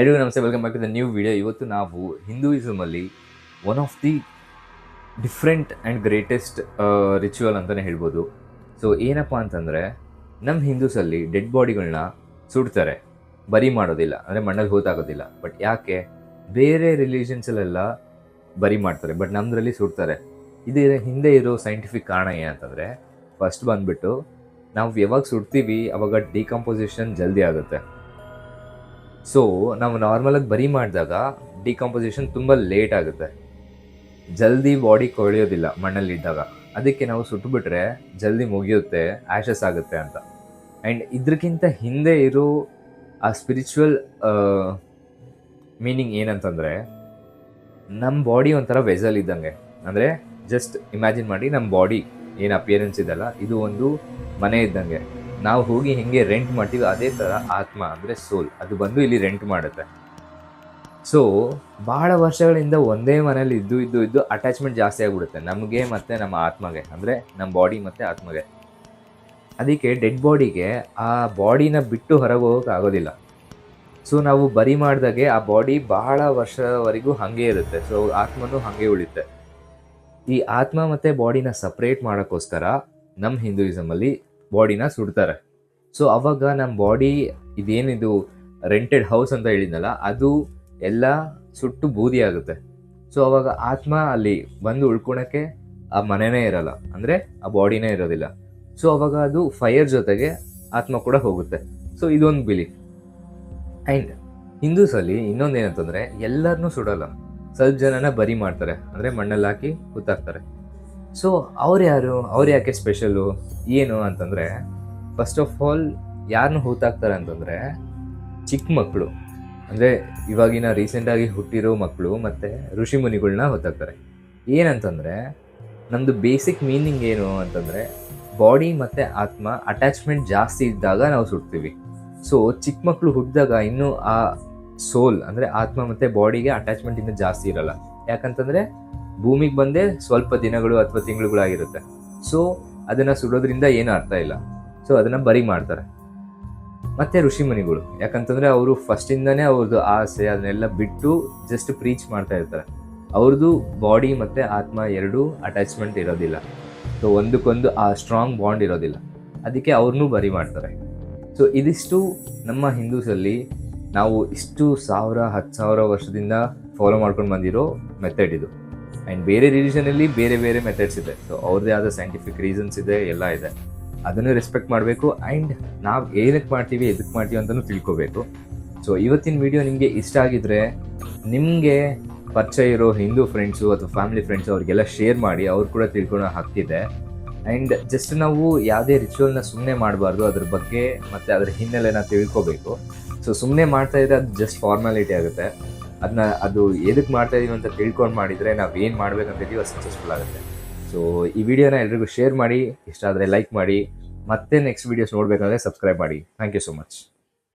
ಎಲ್ರಿಗೂ ನಮಸ್ತೆ welcome back to the new video ಇವತ್ತು ನಾವು ಹಿಂದೂಯಿಸಮಲ್ಲಿ one of the different and greatest ritual ಅಂತಲೇ ಹೇಳ್ಬೋದು. ಸೊ ಏನಪ್ಪ ಅಂತಂದರೆ ನಮ್ಮ ಹಿಂದೂಸಲ್ಲಿ ಡೆಡ್ ಬಾಡಿಗಳನ್ನ ಸುಡ್ತಾರೆ. ಬರಿ ಮಾಡೋದಿಲ್ಲ, ಅಂದರೆ ಮಣ್ಣಲ್ಲಿ ಹೋತಾಗೋದಿಲ್ಲ. ಬಟ್ ಯಾಕೆ? ಬೇರೆ ರಿಲಿಜನ್ಸಲ್ಲೆಲ್ಲ ಬರಿ ಮಾಡ್ತಾರೆ ಬಟ್ ನಮ್ಮದ್ರಲ್ಲಿ ಸುಡ್ತಾರೆ. ಇದರ ಹಿಂದೆ ಇರೋ ಸೈಂಟಿಫಿಕ್ ಕಾರಣ ಏನಂತಂದರೆ ಫಸ್ಟ್ ಬಂದುಬಿಟ್ಟು ನಾವು ಯಾವಾಗ ಸುಡ್ತೀವಿ, ಅವಾಗ ಡಿಕಂಪೋಸಿಷನ್ ಜಲ್ದಿ ಆಗುತ್ತೆ. ಸೊ ನಾವು ನಾರ್ಮಲಾಗಿ ಬರಿ ಮಾಡಿದಾಗ ಡಿಕಂಪೋಸಿಷನ್ ತುಂಬ ಲೇಟ್ ಆಗುತ್ತೆ. ಜಲ್ದಿ ಬಾಡಿ ಕೊಳೆಯೋದಿಲ್ಲ ಮಣ್ಣಲ್ಲಿದ್ದಾಗ ಅದಕ್ಕೆ ನಾವು ಸುಟ್ಟುಬಿಟ್ರೆ ಜಲ್ದಿ ಮುಗಿಯುತ್ತೆ ಆ್ಯಶಸ್ ಆಗುತ್ತೆ ಅಂತ. ಆ್ಯಂಡ್ ಇದಕ್ಕಿಂತ ಹಿಂದೆ ಇರೋ ಆ ಸ್ಪಿರಿಚುವಲ್ ಮೀನಿಂಗ್ ಏನಂತಂದರೆ ನಮ್ಮ ಬಾಡಿ ಒಂಥರ ವೆಸಲ್ ಇದ್ದಂಗೆ. ಅಂದರೆ ಜಸ್ಟ್ ಇಮ್ಯಾಜಿನ್ ಮಾಡಿ ನಮ್ಮ ಬಾಡಿ ಏನು ಅಪಿಯರೆನ್ಸ್ ಇದೆಲ್ಲ ಇದು ಒಂದು ಮನೆ ಇದ್ದಂಗೆ. ನಾವು ಹೋಗಿ ಹೆಂಗೆ ರೆಂಟ್ ಮಾಡ್ತೀವಿ ಅದೇ ಥರ ಆತ್ಮ ಅಂದರೆ ಸೋಲ್ ಅದು ಬಂದು ಇಲ್ಲಿ ರೆಂಟ್ ಮಾಡುತ್ತೆ. ಸೊ ಭಾಳ ವರ್ಷಗಳಿಂದ ಒಂದೇ ಮನೇಲಿ ಇದ್ದು ಇದ್ದು ಇದ್ದು ಅಟ್ಯಾಚ್ಮೆಂಟ್ ಜಾಸ್ತಿ ಆಗಿಬಿಡುತ್ತೆ. ನಮಗೆ ಮತ್ತು ನಮ್ಮ ಆತ್ಮಗೆ, ಅಂದರೆ ನಮ್ಮ ಬಾಡಿ ಮತ್ತು ಆತ್ಮಗೆ. ಅದಕ್ಕೆ ಡೆಡ್ ಬಾಡಿಗೆ ಆ ಬಾಡಿನ ಬಿಟ್ಟು ಹೊರಗೆ ಹೋಗೋಕೆ ಆಗೋದಿಲ್ಲ. ಸೊ ನಾವು ಬರಿ ಮಾಡಿದಾಗೆ ಆ ಬಾಡಿ ಬಹಳ ವರ್ಷವರೆಗೂ ಹಾಗೆ ಇರುತ್ತೆ. ಸೊ ಆತ್ಮನೂ ಹಾಗೆ ಉಳಿಯುತ್ತೆ. ಈ ಆತ್ಮ ಮತ್ತು ಬಾಡಿನ ಸಪ್ರೇಟ್ ಮಾಡೋಕ್ಕೋಸ್ಕರ ನಮ್ಮ ಹಿಂದೂಯಿಸಮಲ್ಲಿ ಬಾಡಿನ ಸುಡ್ತಾರೆ. ಸೊ ಅವಾಗ ನಮ್ಮ ಬಾಡಿ ಇದೇನಿದು ರೆಂಟೆಡ್ ಹೌಸ್ ಅಂತ ಹೇಳಿದ್ನಲ್ಲ, ಅದು ಎಲ್ಲ ಸುಟ್ಟು ಬೂದಿ ಆಗುತ್ತೆ. ಸೊ ಅವಾಗ ಆತ್ಮ ಅಲ್ಲಿ ಬಂದು ಉಳ್ಕೊಳಕ್ಕೆ ಆ ಮನೆನೇ ಇರಲ್ಲ, ಅಂದರೆ ಆ ಬಾಡಿನೇ ಇರೋದಿಲ್ಲ. ಸೊ ಅವಾಗ ಅದು ಫೈರ್ ಜೊತೆಗೆ ಆತ್ಮ ಕೂಡ ಹೋಗುತ್ತೆ. ಸೊ ಇದೊಂದು ಬಿಲೀಫ್ ಆ್ಯಂಡ್ ಹಿಂದೂಸಲ್ಲಿ ಇನ್ನೊಂದು ಏನಂತಂದರೆ ಎಲ್ಲರನ್ನೂ ಸುಡಲ್ಲ. ಸ್ವಲ್ಪ ಜನನ ಬರಿ ಮಾಡ್ತಾರೆ, ಅಂದರೆ ಮಣ್ಣಲ್ಲಿ ಹಾಕಿ ಹುತ್ತಾಕ್ತಾರೆ ಸೊ ಅವ್ರು ಯಾರು? ಅವ್ರು ಯಾಕೆ ಸ್ಪೆಷಲು ಏನು ಅಂತಂದರೆ ಫಸ್ಟ್ ಆಫ್ ಆಲ್ ಯಾರನ್ನು ಹೂತಾಕ್ತಾರೆ ಅಂತಂದರೆ ಚಿಕ್ಕ ಮಕ್ಕಳು ಅಂದರೆ, ಇವಾಗಿನ ರೀಸೆಂಟಾಗಿ ಹುಟ್ಟಿರೋ ಮಕ್ಕಳು ಮತ್ತು ಋಷಿ ಮುನಿಗಳನ್ನ ಹೊತ್ತಾಕ್ತಾರೆ ಏನಂತಂದರೆ ನಮ್ಮದು ಬೇಸಿಕ್ ಮೀನಿಂಗ್ ಏನು ಅಂತಂದರೆ ಬಾಡಿ ಮತ್ತು ಆತ್ಮ ಅಟ್ಯಾಚ್ಮೆಂಟ್ ಜಾಸ್ತಿ ಇದ್ದಾಗ ನಾವು ಸುಡ್ತೀವಿ ಸೊ ಚಿಕ್ಕ ಮಕ್ಕಳು ಹುಟ್ಟಿದಾಗ ಇನ್ನೂ ಆ ಸೋಲ್ ಅಂದರೆ ಆತ್ಮ ಮತ್ತು ಬಾಡಿಗೆ ಅಟ್ಯಾಚ್ಮೆಂಟ್ ಇನ್ನೂ ಜಾಸ್ತಿ ಇರಲ್ಲ. ಯಾಕಂತಂದರೆ ಭೂಮಿಗೆ ಬಂದೇ ಸ್ವಲ್ಪ ದಿನಗಳು ಅಥವಾ ತಿಂಗಳುಗಳಾಗಿರುತ್ತೆ. ಸೊ ಅದನ್ನು ಸುಡೋದ್ರಿಂದ ಏನು ಅರ್ಥ ಇಲ್ಲ. ಸೊ ಅದನ್ನು ಬರಿ ಮಾಡ್ತಾರೆ. ಮತ್ತು ಋಷಿಮುನಿಗಳು. ಯಾಕಂತಂದರೆ ಅವರು ಫಸ್ಟಿಂದನೇ ಅವ್ರದ್ದು ಆಸೆ, ಅದನ್ನೆಲ್ಲ ಬಿಟ್ಟು ಜಸ್ಟ್ ಪ್ರೀಚ್ ಮಾಡ್ತಾ ಇರ್ತಾರೆ. ಅವ್ರದ್ದು ಬಾಡಿ ಮತ್ತು ಆತ್ಮ ಎರಡೂ ಅಟ್ಯಾಚ್ಮೆಂಟ್ ಇರೋದಿಲ್ಲ. ಸೊ ಒಂದಕ್ಕೊಂದು ಆ ಸ್ಟ್ರಾಂಗ್ ಬಾಂಡ್ ಇರೋದಿಲ್ಲ. ಅದಕ್ಕೆ ಅವ್ರನ್ನೂ ಬರಿ ಮಾಡ್ತಾರೆ. ಸೊ ಇದಿಷ್ಟು ನಮ್ಮ ಹಿಂದೂಸಲ್ಲಿ ನಾವು ಇಷ್ಟು ಸಾವಿರ, ಹತ್ತು ಸಾವಿರ ವರ್ಷದಿಂದ ಫಾಲೋ ಮಾಡ್ಕೊಂಡು ಬಂದಿರೋ ಮೆಥಡ್ ಇದು. ಆ್ಯಂಡ್ ಬೇರೆ ರಿಲಿಜನಲ್ಲಿ ಬೇರೆ ಬೇರೆ ಮೆಥಡ್ಸ್ ಇದೆ. ಸೊ ಅವ್ರದ್ದೇ ಆದ ಸೈಂಟಿಫಿಕ್ ರೀಸನ್ಸ್ ಇದೆ, ಎಲ್ಲ ಇದೆ. ಅದನ್ನು ರೆಸ್ಪೆಕ್ಟ್ ಮಾಡಬೇಕು ಆ್ಯಂಡ್ ನಾವು ಏನಕ್ಕೆ ಮಾಡ್ತೀವಿ ಎದಕ್ಕೆ ಮಾಡ್ತೀವಿ ಅಂತಲೂ ತಿಳ್ಕೊಬೇಕು. ಸೊ ಇವತ್ತಿನ ವಿಡಿಯೋ ನಿಮಗೆ ಇಷ್ಟ ಆಗಿದ್ರೆ ನಿಮಗೆ ಪರಿಚಯ ಇರೋ ಹಿಂದೂ ಫ್ರೆಂಡ್ಸು ಅಥವಾ ಫ್ಯಾಮಿಲಿ ಫ್ರೆಂಡ್ಸು ಅವ್ರಿಗೆಲ್ಲ ಶೇರ್ ಮಾಡಿ, ಅವ್ರು ಕೂಡ ತಿಳ್ಕೊಳ್ಳೋ ಹಕ್ಕಿದೆ ಆ್ಯಂಡ್ ಜಸ್ಟ್ ನಾವು ಯಾವುದೇ ರಿಚುವಲ್ನ ಸುಮ್ಮನೆ ಮಾಡಬಾರ್ದು, ಅದ್ರ ಬಗ್ಗೆ ಮತ್ತು ಅದ್ರ ಹಿನ್ನೆಲೆನ ತಿಳ್ಕೊಬೇಕು. ಸೊ ಸುಮ್ಮನೆ ಮಾಡ್ತಾ ಇದ್ರೆ ಅದು ಜಸ್ಟ್ ಫಾರ್ಮ್ಯಾಲಿಟಿ ಆಗುತ್ತೆ. ಅದನ್ನ ಅದು ಎದಕ್ಕೆ ಮಾಡ್ತಾ ಇದೀವಿ ಅಂತ ತಿಳ್ಕೊಂಡು ಮಾಡಿದರೆ ನಾವು ಏನು ಇದೀವಿ ಅದು ಸಕ್ಸಸ್ಫುಲ್ ಆಗುತ್ತೆ. ಸೊ ಈ ವಿಡಿಯೋನ ಎಲ್ರಿಗೂ ಶೇರ್ ಮಾಡಿ, ಇಷ್ಟ ಆದರೆ ಲೈಕ್ ಮಾಡಿ, ಮತ್ತೆ ನೆಕ್ಸ್ಟ್ ವೀಡಿಯೋಸ್ ನೋಡಬೇಕಂದ್ರೆ ಸಬ್ಸ್ಕ್ರೈಬ್ ಮಾಡಿ. Thank you so much